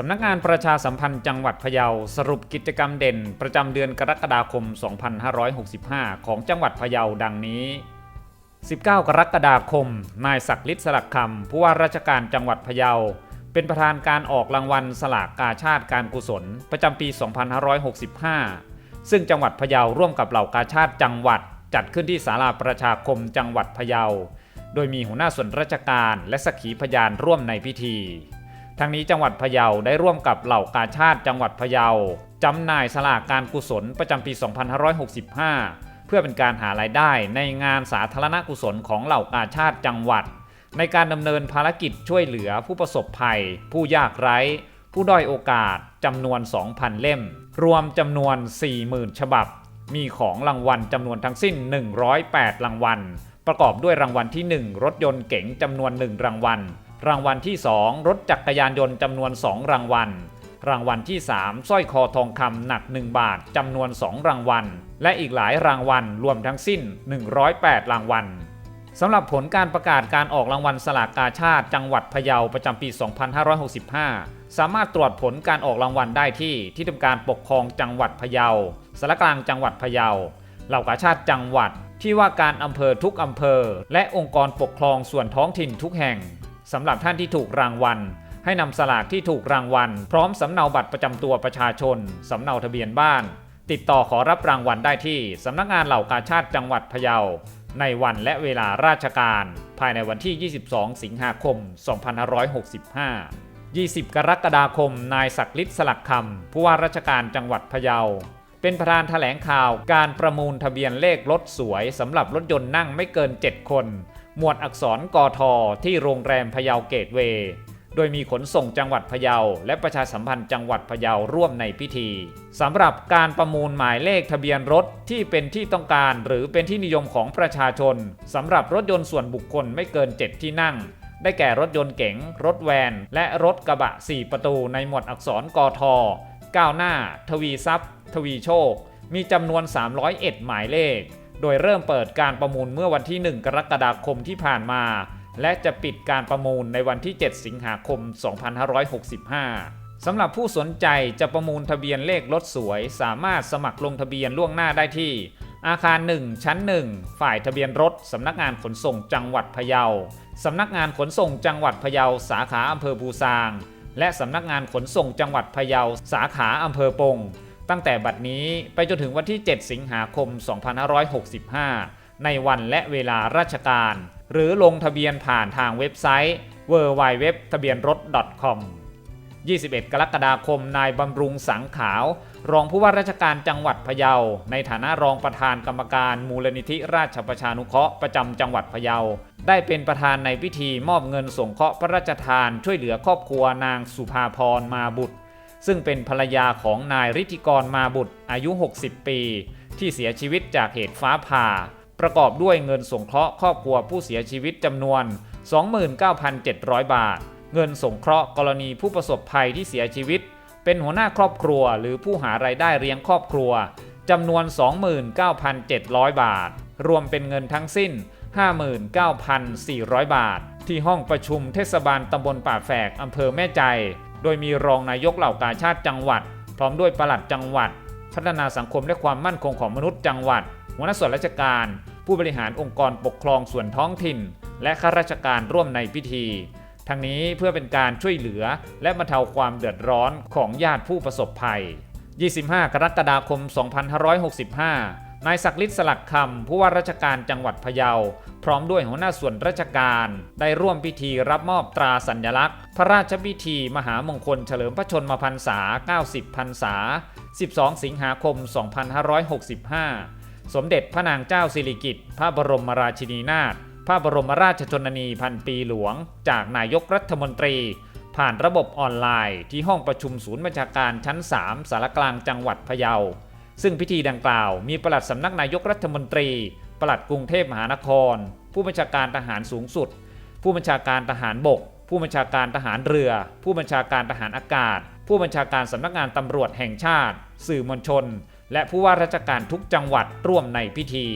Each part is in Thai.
สำนักงานประชาสัมพันธ์จังหวัดพะเยาสรุปกิจกรรมเด่น ประจำเดือนกรกฎาคม 2565 ของจังหวัดพะเยาดังนี้ 19 กรกฎาคม นายศักดิ์ฤทธิ์สลักคำผู้ว่าราชการจังหวัดพะเยา เป็นประธานการออกรางวัลสลากกาชาติการกุศล ประจำปี 2565 ซึ่งจังหวัดพะเยาร่วมกับเหล่ากาชาติจังหวัด จัดขึ้นที่ศาลาประชาคมจังหวัดพะเยา โดยมีหัวหน้าส่วนราชการและสักขีพยานร่วมในพิธี ทั้งนี้จังหวัดพะเยาได้ร่วมกับเหล่ากาชาติจังหวัดพะเยาจำหน่ายสลากการกุศลประจำปี 2565 เพื่อเป็นการหารายได้ในงานสาธารณกุศลของเหล่ากาชาติจังหวัด ในการดำเนินภารกิจช่วยเหลือผู้ประสบภัย ผู้ยากไร้ ผู้ด้อยโอกาสจำนวน 2,000 เล่ม รวมจำนวน 40,000 ฉบับ มีของรางวัลจำนวนทั้งสิ้น 108 รางวัล ประกอบด้วยรางวัลที่ 1 รถยนต์เก๋งจำนวน 1 รางวัล รางวัลที่ 2 รถจักรยานยนต์จำนวน 2 รางวัล รางวัลที่ 3สร้อยคอทองคำหนัก 1 บาทจำนวน 2 รางวัล และอีกหลายรางวัลรวมทั้งสิ้น 108 รางวัลสำหรับผลการประกาศการออกรางวัลสลากกาชาติ จังหวัดพะเยาประจำปี 2565 สามารถตรวจผลการออกรางวัลได้ที่ที่ทำการปกครองจังหวัดพะเยาสารกลางจังหวัดพะเยาเหล่ากาชาติจังหวัด ที่ว่าการอำเภอทุกอำเภอ และองค์กรปกครองส่วนท้องถิ่นทุกแห่ง สำหรับท่านที่ถูกรางวัล ให้นำสลากที่ถูกรางวัล พร้อมสำเนาบัตรประจำตัวประชาชน สำเนาทะเบียนบ้าน ติดต่อขอรับรางวัลได้ที่สำนักงานเหล่ากาชาติจังหวัดพะเยา ในวันและเวลาราชการ ภายในวันที่ 22 สิงหาคม 2565 20 กรกฎาคม นายศักดิ์ฤทธิ์สลักคำผู้ว่าราชการจังหวัดพะเยา เป็นประธานแถลงข่าวการประมูลทะเบียนเลขรถสวยสำหรับรถยนต์นั่งไม่เกิน 7 คน หมวดอักษรกอทอที่โรงแรมพะเยาเกตเวย์โดยมีขนส่งจังหวัดพะเยา และประชาสัมพันธ์จังหวัดพะเยาร่วมในพิธีสำหรับการประมูลหมายเลขทะเบียนรถที่เป็นที่ต้องการหรือเป็นที่นิยมของประชาชนสำหรับรถยนต์ส่วนบุคคลไม่เกิน 7 ที่นั่ง ได้แก่รถยนต์เก๋ง รถแวน และรถกระบะ 4 ประตูในหมวดอักษรกทก้าวหน้า ทวีทรัพย์ ทวีโชค มีจำนวน 301 หมายเลข โดยเริ่มเปิดการประมูลเมื่อวันที่ 1 กรกฎาคมที่ผ่านมา และจะปิดการประมูลในวันที่ 7 สิงหาคม 2565 สำหรับผู้สนใจจะประมูลทะเบียนเลขรถสวย สามารถสมัครลงทะเบียนล่วงหน้าได้ที่ อาคาร 1 ชั้น 1 ฝ่ายทะเบียนรถ สำนักงานขนส่งจังหวัดพะเยา สำนักงานขนส่งจังหวัดพะเยา สาขาอำเภอภูซาง และสำนักงานขนส่งจังหวัดพะเยา สาขาอำเภอปง ตั้งแต่บัดนี้ไปจนถึงวันที่ 7 สิงหาคม 2565 ในวันและเวลาราชการ หรือลงทะเบียนผ่านทางเว็บไซต์ www ทะเบียนรถ .com 21 กรกฎาคม นายบำรุงสังขาว รองผู้ว่าราชการจังหวัดพะเยา ในฐานะรองประธานกรรมการมูลนิธิราชประชานุเคราะห์ประจำจังหวัดพะเยา ได้เป็นประธานในพิธีมอบเงินสงเคราะห์พระราชทาน ช่วยเหลือครอบครัวนางสุภาพรมาบุตร ซึ่งเป็นภรรยาของนายฤทธิกรมาบุตรอายุ 60 ปี ที่เสียชีวิตจากเหตุฟ้าผ่า ประกอบด้วยเงินสงเคราะห์ครอบครัวผู้เสียชีวิตจำนวน 29,700 บาท เงินสงเคราะห์กรณีผู้ประสบภัยที่เสียชีวิต เป็นหัวหน้าครอบครัว หรือผู้หารายได้เลี้ยงครอบครัวจำนวน 29,700 บาท รวมเป็นเงินทั้งสิ้น 59,400 บาท ที่ห้องประชุมเทศบาลตำบลป่าแฝกอำเภอแม่ใจ โดยมีรองนายกเหล่ากาชาติจังหวัด พร้อมด้วยปลัดจังหวัด พัฒนาสังคมและความมั่นคงของมนุษย์จังหวัด หัวหน้าส่วนราชการ ผู้บริหารองค์กรปกครองส่วนท้องถิ่น และข้าราชการร่วมในพิธี ทั้งนี้เพื่อเป็นการช่วยเหลือและบรรเทาความเดือดร้อนของญาติผู้ประสบภัย 25 กรกฎาคม 2565นายศักดิ์ฤทธิ์สลักคำผู้ว่าราชการจังหวัดพะเยา ร้อมด้วยหัวหน้าส่วนราชการ ได้ร่วมพิธีรับมอบตราสัญลักษณ์ พระราชพิธีมหามงคลเฉลิมพระชนมพรรษา 90 พรรษา 12 สิงหาคม 2565 สมเด็จพระนางเจ้าสิริกิติ์พระบรมราชินีนาถพระบรมราชชนนีพันปีหลวง จากนายกรัฐมนตรี ผ่านระบบออนไลน์ที่ห้องประชุมศูนย์บัญชาการชั้น 3 สารกลางจังหวัดพะเยา ซึ่งพิธีดังกล่าวมีปลัดสำนักนายกรัฐมนตรีปลัดกรุงเทพมหานคร ผู้บัญชาการทหารสูงสุด ผู้บัญชาการทหารบก ผู้บัญชาการทหารเรือ ผู้บัญชาการทหารอากาศ ผู้บัญชาการสำนักงานตำรวจแห่งชาติ สื่อมวลชน และผู้ว่าราชการทุกจังหวัดร่วมในพิธี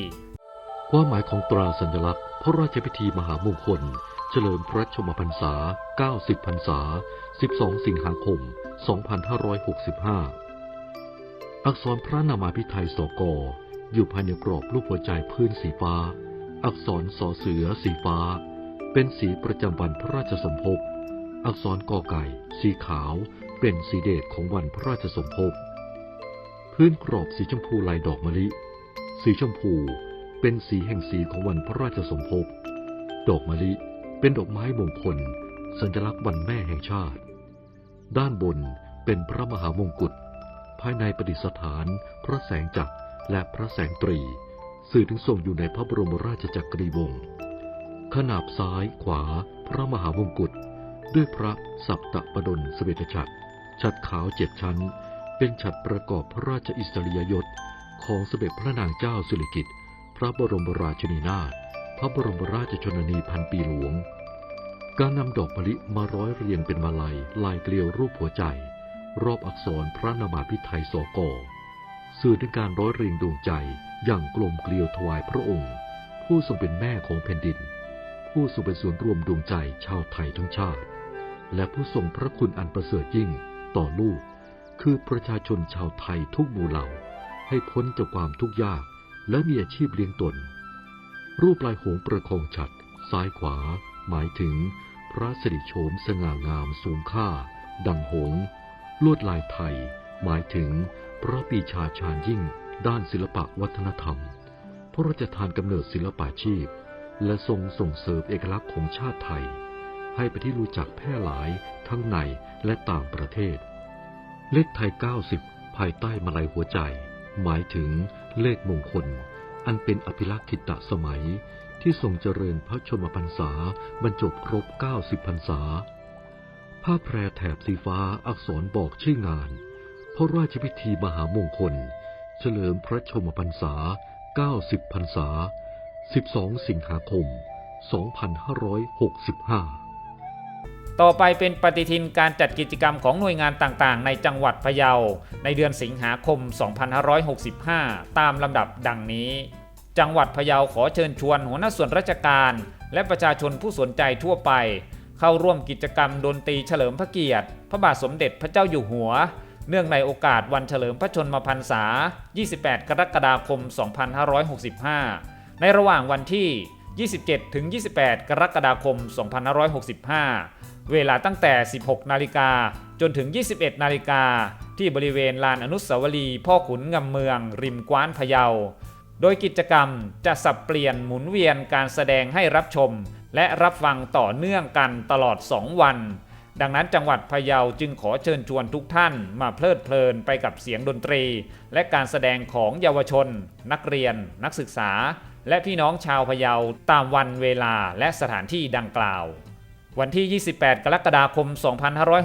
ความหมายของตราสัญลักษณ์ พระราชพิธีมหามงคล เฉลิมพระชมพรรษา 90 พรรษา 12 สิงหาคม 2565 อักษรพระนามาพิไทยสกอยู่ภายในกรอบรูปหัวใจพื้นสีฟ้า อักษรสอเสือสีฟ้า เป็นสีประจำวันพระราชสมภพ อักษรกอไก่ สีขาว เป็นสีเดชของวันพระราชสมภพ พื้นกรอบสีชมพูลายดอกมะลิ สีชมพูเป็นสีแห่งสีของวันพระราชสมภพ ดอกมะลิเป็นดอกไม้มงคล สัญลักษณ์วันแม่แห่งชาติ ด้านบนเป็นพระมหามงกุฎ ภายในประดิษฐาน พระแสงจักรและพระแสงตรี สื่อถึงทรงอยู่ในพระบรมราชจักรีวงศ์ขนาบซ้ายขวาพระมหามงกุฎด้วยพระสัปตะปดลสเวทฉัตรฉัตรขาวเจ็ดชั้น เป็นฉัตรประกอบพระราชอิสริยยศของสมเด็จพระนางเจ้าสิริกิติ์พระบรมราชินีนาถพระบรมราชชนนีพันปีหลวง การนำดอกมะลิมาร้อยเรียงเป็นมาลัยลายเกลียวรูปหัวใจ รอบอักษรพระนามาพิไทยสก สื่อถึงการร้อยเรียงดวงใจอย่างกลมเกลียวถวายพระองค์ ผู้ทรงเป็นแม่ของแผ่นดิน ผู้ทรงเป็นส่วนรวมดวงใจชาวไทยทั้งชาติ และผู้ทรงพระคุณอันประเสริฐยิ่งต่อลูก คือประชาชนชาวไทยทุกหมู่เหล่า ให้พ้นจากความทุกข์ยากและมีอาชีพเลี้ยงตน รูปลายหงประคองฉัตรซ้ายขวา หมายถึง พระสิริโฉมสง่างามสูงค่า ดังหง ลวดลายไทย หมายถึง พระปีชาชาญยิ่งด้านศิลปะวัฒนธรรม พระราชทานกำเนิดศิลปาชีพ และทรงส่งเสริมเอกลักษณ์ของชาติไทย ให้ไปที่รู้จักแพร่หลายทั้งในและต่างประเทศ เลขไทย 90 ภายใต้มาลัยหัวใจ หมายถึงเลขมงคล อันเป็นอภิลักษิตะสมัยที่ทรงเจริญพระชนมพรรษาบรรจบครบ 90 พรรษา ผ้าแพรแถบสีฟ้าอักษรบอกชื่องาน พระราชพิธีมหามงคล เฉลิมพระชมพรรษา 90 พรรษา 12 สิงหาคม 2565 ต่อไปเป็นปฏิทินการจัดกิจกรรมของหน่วยงานต่างๆ ในจังหวัดพะเยา ในเดือนสิงหาคม 2565 ตามลำดับดังนี้ จังหวัดพะเยาขอเชิญชวนหัวหน้าส่วนราชการ และประชาชนผู้สนใจทั่วไป เข้าร่วมกิจกรรมดนตรีเฉลิมพระเกียรติ พระบาทสมเด็จพระเจ้าอยู่หัว เนื่องในโอกาสวันเฉลิมพระชนมพรรษา 28 กรกฎาคม 2565 ในระหว่างวันที่ 27 ถึง 28 กรกฎาคม 2565 เวลาตั้งแต่ 16 นาฬิกาจนถึง 21 นาฬิกา ที่บริเวณลานอนุสาวรีย์พ่อขุนงำเมือง ริมกว้านพะเยา โดยกิจกรรมจะสับเปลี่ยนหมุนเวียนการแสดงให้รับชม และรับฟังต่อเนื่องกันตลอด 2 วัน ดังนั้นจังหวัดพะเยาจึงขอเชิญชวนทุกท่านมาเพลิดเพลินไปกับเสียงดนตรี และการแสดงของเยาวชน นักเรียน นักศึกษา และพี่น้องชาวพะเยาตามวันเวลาและสถานที่ดังกล่าว วันที่ 28 กรกฎาคม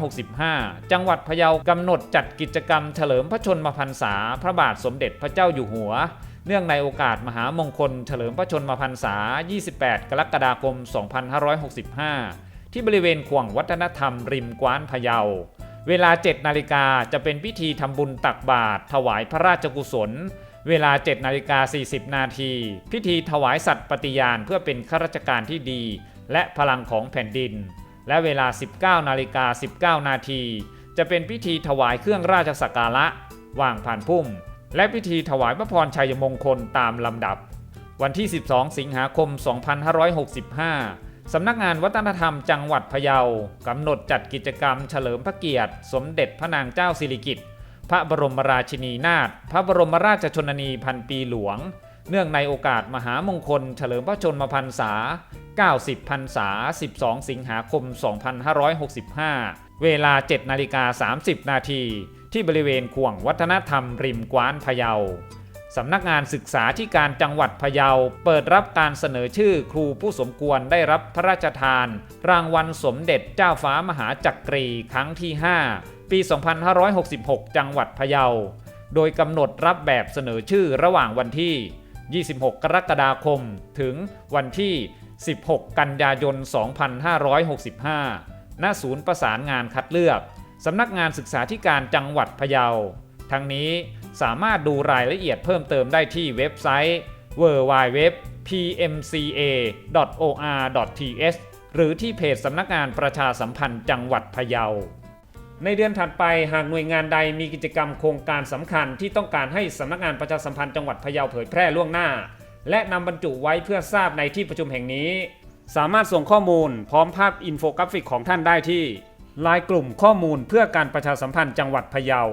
2565 จังหวัดพะเยากำหนดจัดกิจกรรมเฉลิมพระชนมพรรษา พระบาทสมเด็จพระเจ้าอยู่หัว เนื่องในโอกาสมหามงคลเฉลิมพระชนมพรรษา 28 กรกฎาคม 2565 ที่บริเวณขวงวัฒนธรรมริมกว้านพะเยา เวลา 7 นาฬิกาจะเป็นพิธีทำบุญตักบาตรถวายพระราชกุศล เวลา 7 นาฬิกา 40 นาที พิธีถวายสัตย์ปฏิญาณเพื่อเป็นข้าราชการที่ดี และพลังของแผ่นดิน และเวลา 19 นาฬิกา 19 นาทีจะเป็นพิธีถวายเครื่องราชสักการะวางผ่านพุ่ม และพิธีถวายพระพรชัยมงคลตามลำดับ วันที่ 12 สิงหาคม 2565 สำนักงานวัฒนธรรมจังหวัดพะเยากำหนดจัดกิจกรรมเฉลิมพระเกียรติ สมเด็จพระนางเจ้าสิริกิติ์พระบรมราชินีนาถพระบรมราชชนนีพันปีหลวง เนื่องในโอกาสมหามงคล เฉลิมพระชนมพรรษา 90พรรษา 12 สิงหาคม 2565 เวลา 7 นาฬิกา 30 นาทีที่บริเวณข่วงวัฒนธรรมริมกว้านพะเยา สำนักงานศึกษาธิการจังหวัดพะเยา เปิดรับการเสนอชื่อครูผู้สมควรได้รับพระราชทาน รางวัลสมเด็จเจ้าฟ้ามหาจักรีครั้งที่ 5 ปี 2566 จังหวัดพะเยา โดยกำหนดรับแบบเสนอชื่อระหว่างวันที่ 26 กรกฎาคม ถึงวันที่ 16 กันยายน 2565 ณ ศูนย์ประสานงานคัดเลือก สำนักงานศึกษาธิการจังหวัดพะเยา ทั้งนี้ สามารถดูรายละเอียดเพิ่มเติมได้ที่เว็บไซต์ www.pmca.or.th หรือที่เพจสำนักงานประชาสัมพันธ์จังหวัดพะเยา ในเดือนถัดไปหากหน่วยงานใดมีกิจกรรมโครงการสำคัญที่ต้องการให้สำนักงานประชาสัมพันธ์จังหวัดพะเยาเผยแพร่ล่วงหน้า และนำบรรจุไว้เพื่อทราบในที่ประชุมแห่งนี้ สามารถส่งข้อมูลพร้อมภาพอินโฟกราฟิกของท่านได้ที่ไลน์กลุ่มข้อมูลเพื่อการประชาสัมพันธ์จังหวัดพะเยา